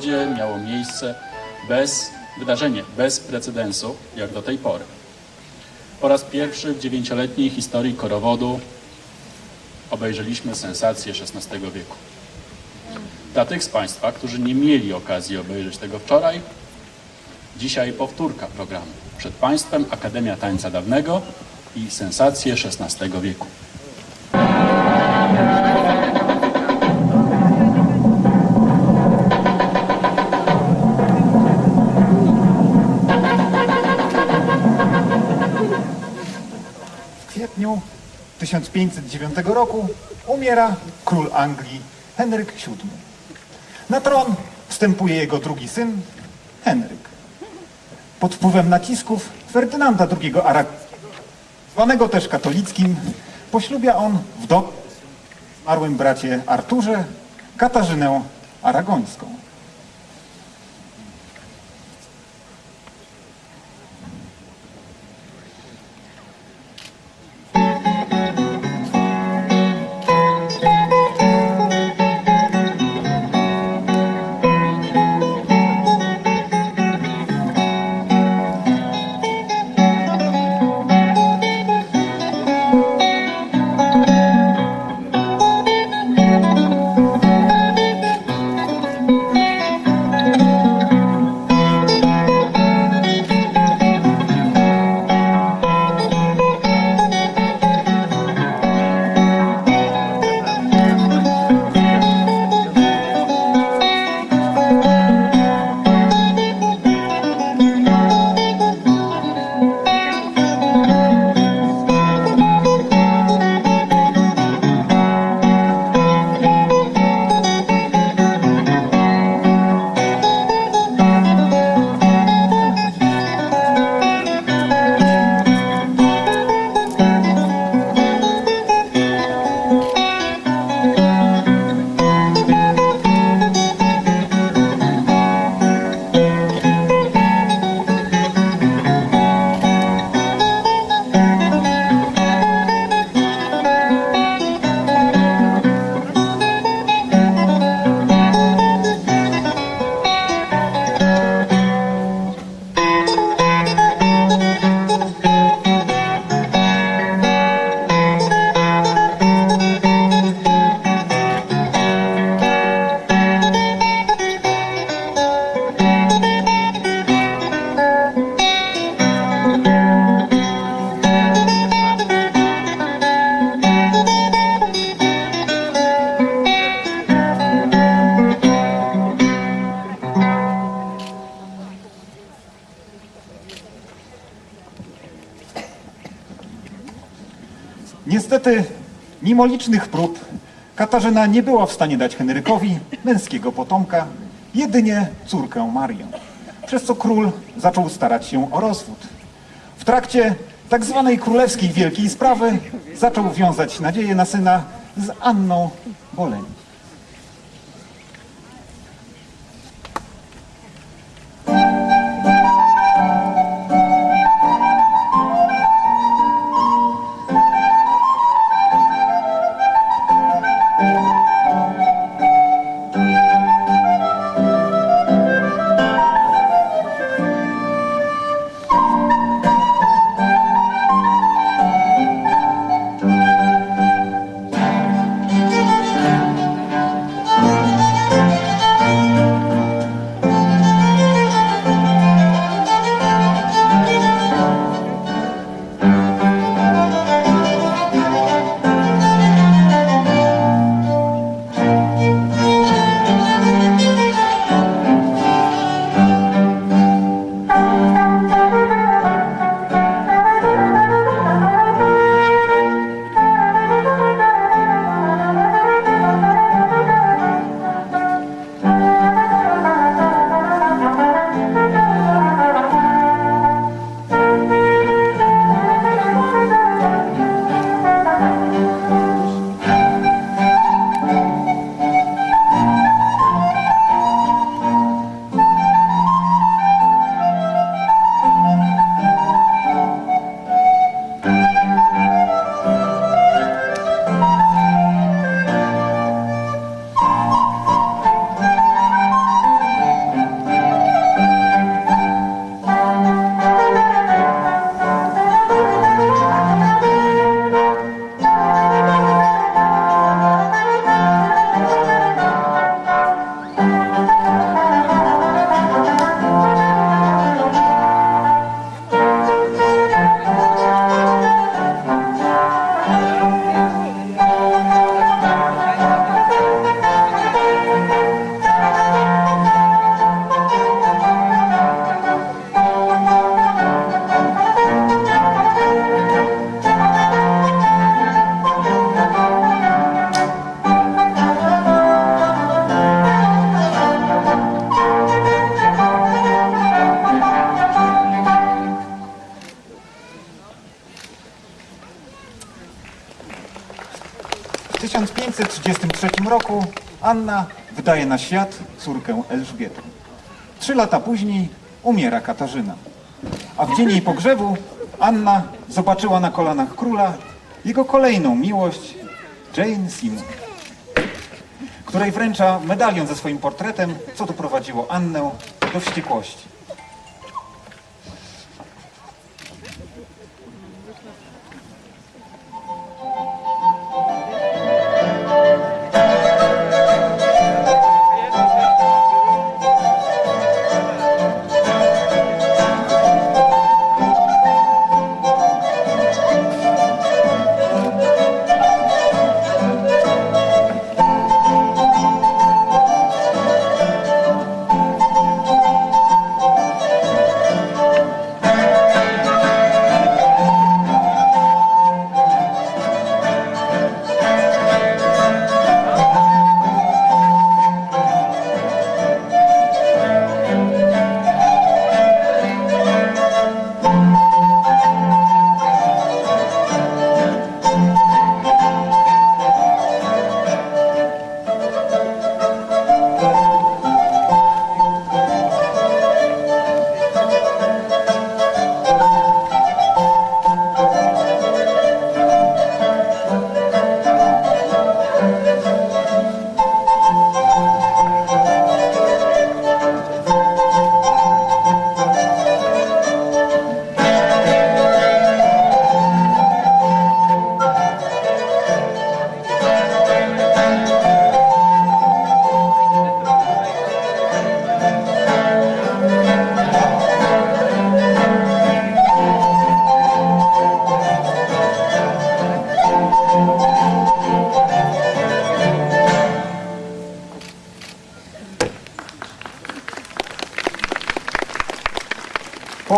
Korowodzie miało miejsce bez, wydarzenie bez precedensu, jak do tej pory. Po raz pierwszy w dziewięcioletniej historii Korowodu obejrzeliśmy sensację XVI wieku. Dla tych z Państwa, którzy nie mieli okazji obejrzeć tego wczoraj, dzisiaj powtórka programu. Przed Państwem Akademia Tańca Dawnego i sensacje XVI wieku. 1509 roku umiera król Anglii Henryk VII. Na tron wstępuje jego drugi syn Henryk. Pod wpływem nacisków Ferdynanda II Aragowskiego, zwanego też katolickim, poślubia on w do zmarłym bracie Arturze Katarzynę Aragońską. Niestety, mimo licznych prób, Katarzyna nie była w stanie dać Henrykowi męskiego potomka, jedynie córkę Marię, przez co król zaczął starać się o rozwód. W trakcie tak zwanej królewskiej wielkiej sprawy zaczął wiązać nadzieję na syna z Anną Boleń. 1533 roku Anna wydaje na świat córkę Elżbietę. Trzy lata później umiera Katarzyna. A w dzień jej pogrzebu Anna zobaczyła na kolanach króla jego kolejną miłość, Jane Seymour, której wręcza medalion ze swoim portretem, co doprowadziło Annę do wściekłości.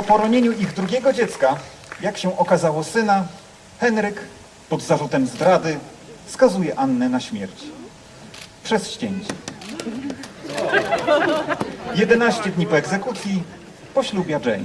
Po poronieniu ich drugiego dziecka, jak się okazało syna, Henryk pod zarzutem zdrady skazuje Annę na śmierć. Przez ścięcie. 11 dni po egzekucji poślubia Jane.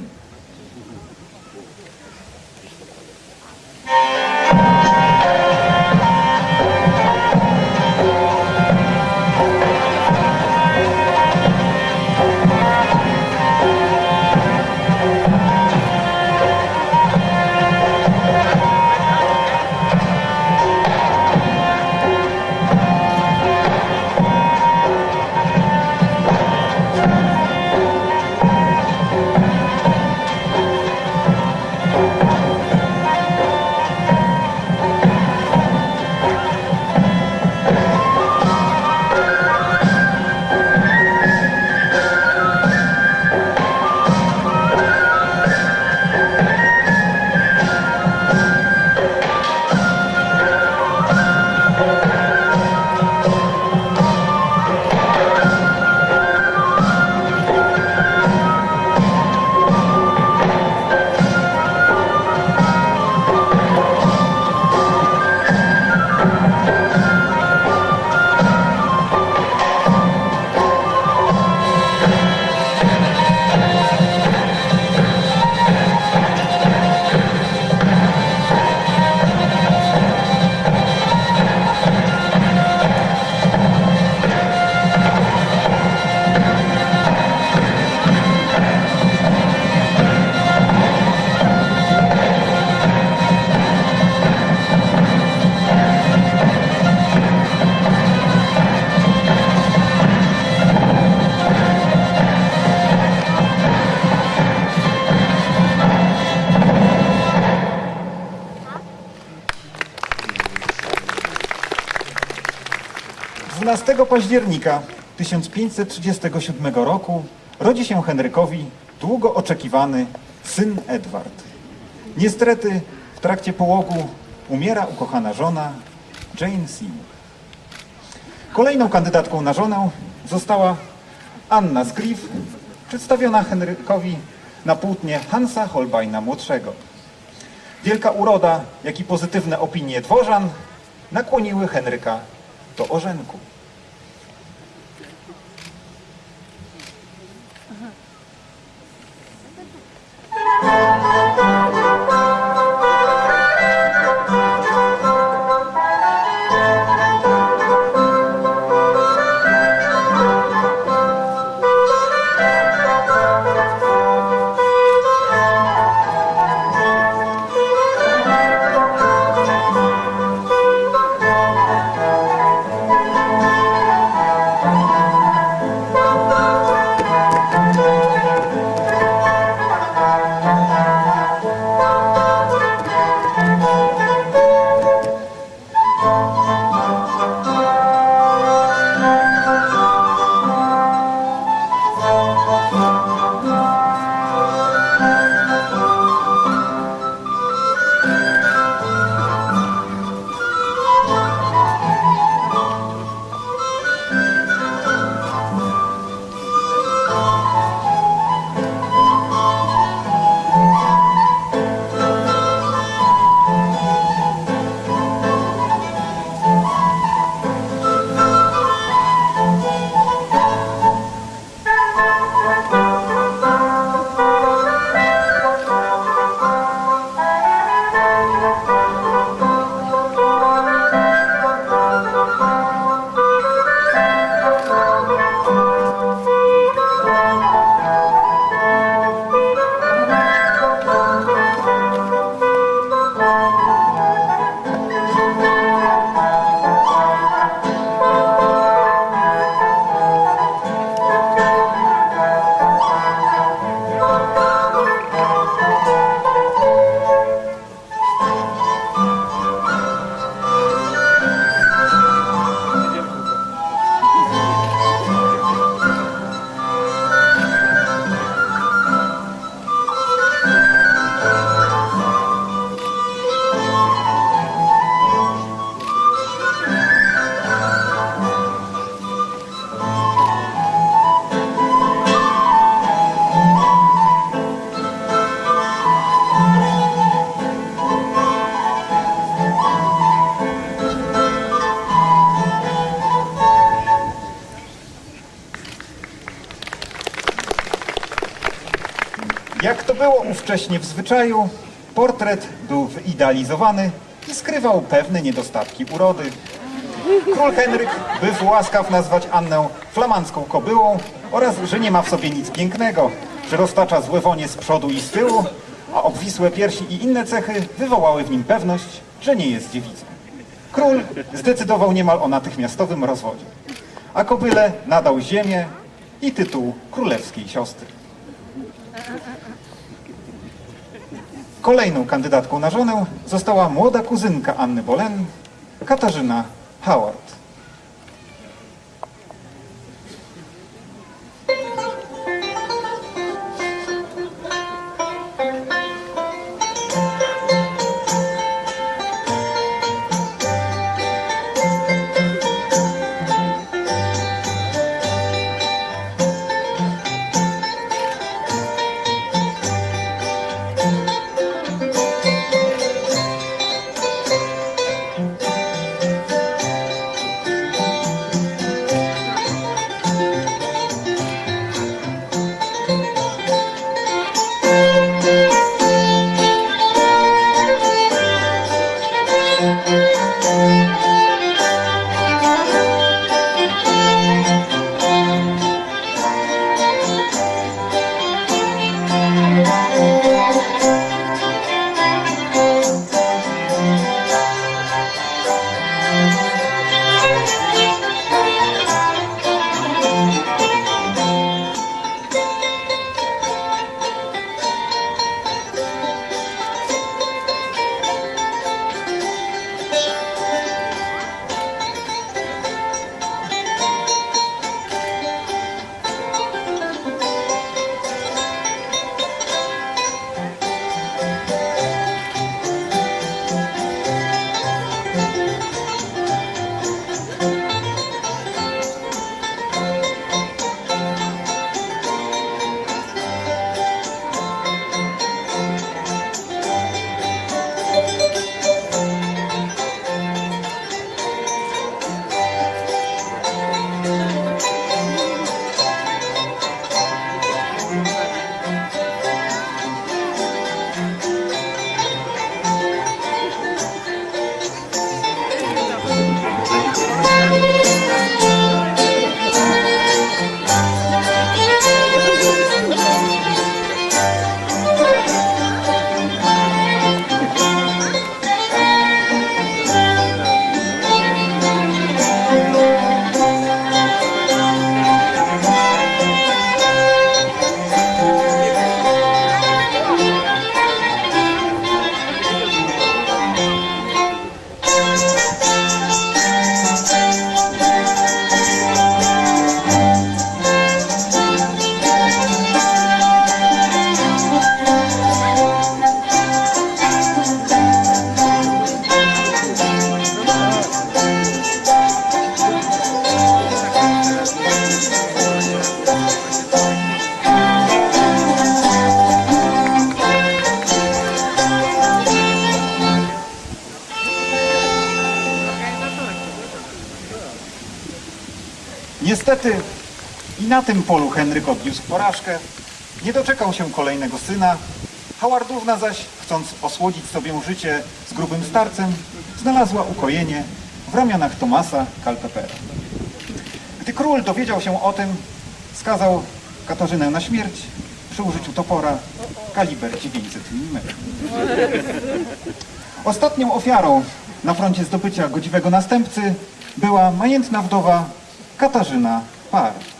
Dwunastego października 1537 roku rodzi się Henrykowi długo oczekiwany syn Edward. Niestety w trakcie połogu umiera ukochana żona Jane Seymour. Kolejną kandydatką na żonę została Anna z Griff, przedstawiona Henrykowi na płótnie Hansa Holbeina młodszego. Wielka uroda, jak i pozytywne opinie dworzan nakłoniły Henryka do orzenku. Ówcześnie w zwyczaju, portret był wyidealizowany i skrywał pewne niedostatki urody. Król Henryk był łaskaw nazwać Annę flamandzką kobyłą oraz, że nie ma w sobie nic pięknego, że roztacza złe wonie z przodu i z tyłu, a obwisłe piersi i inne cechy wywołały w nim pewność, że nie jest dziewicą. Król zdecydował niemal o natychmiastowym rozwodzie, a kobyle nadał ziemię i tytuł królewskiej siostry. Kolejną kandydatką na żonę została młoda kuzynka Anny Boleyn, Katarzyna Howard. Niestety i na tym polu Henryk odniósł porażkę. Nie doczekał się kolejnego syna. Howardówna zaś, chcąc osłodzić sobie życie z grubym starcem, znalazła ukojenie w ramionach Tomasa Kalpepera. Gdy król dowiedział się o tym, skazał Katarzynę na śmierć przy użyciu topora kaliber 900 mm. Ostatnią ofiarą na froncie zdobycia godziwego następcy była majętna wdowa Katarzyna Par.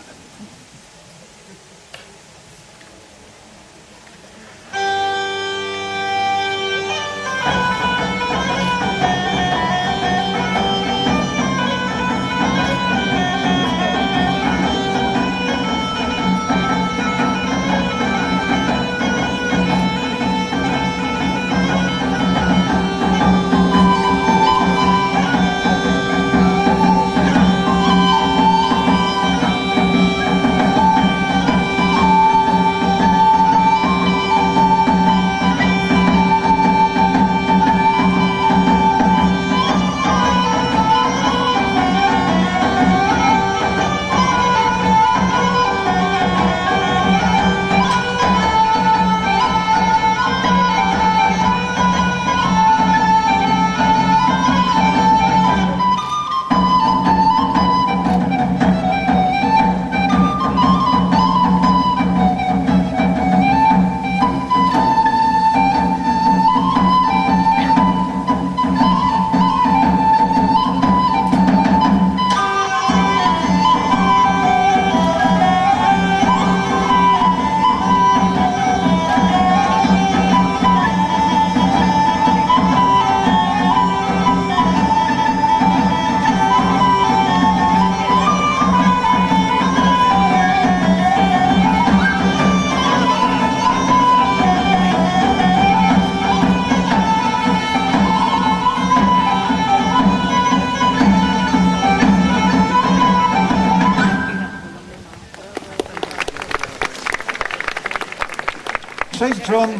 John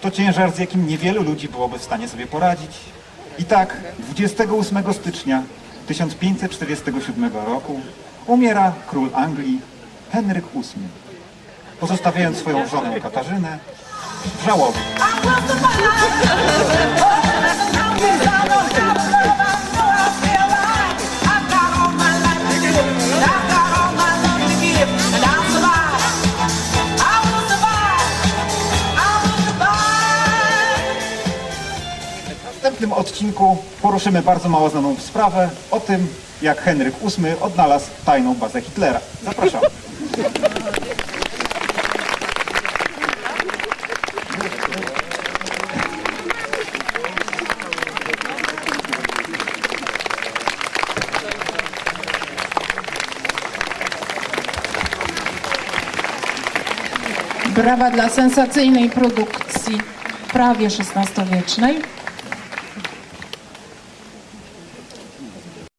to ciężar, z jakim niewielu ludzi byłoby w stanie sobie poradzić. I tak 28 stycznia 1547 roku umiera król Anglii Henryk VIII, pozostawiając swoją żonę Katarzynę w żałobie. Następnym odcinku poruszymy bardzo mało znaną sprawę o tym, jak Henryk VIII odnalazł tajną bazę Hitlera. Zapraszam. Brawa dla sensacyjnej produkcji prawie XVI-wiecznej.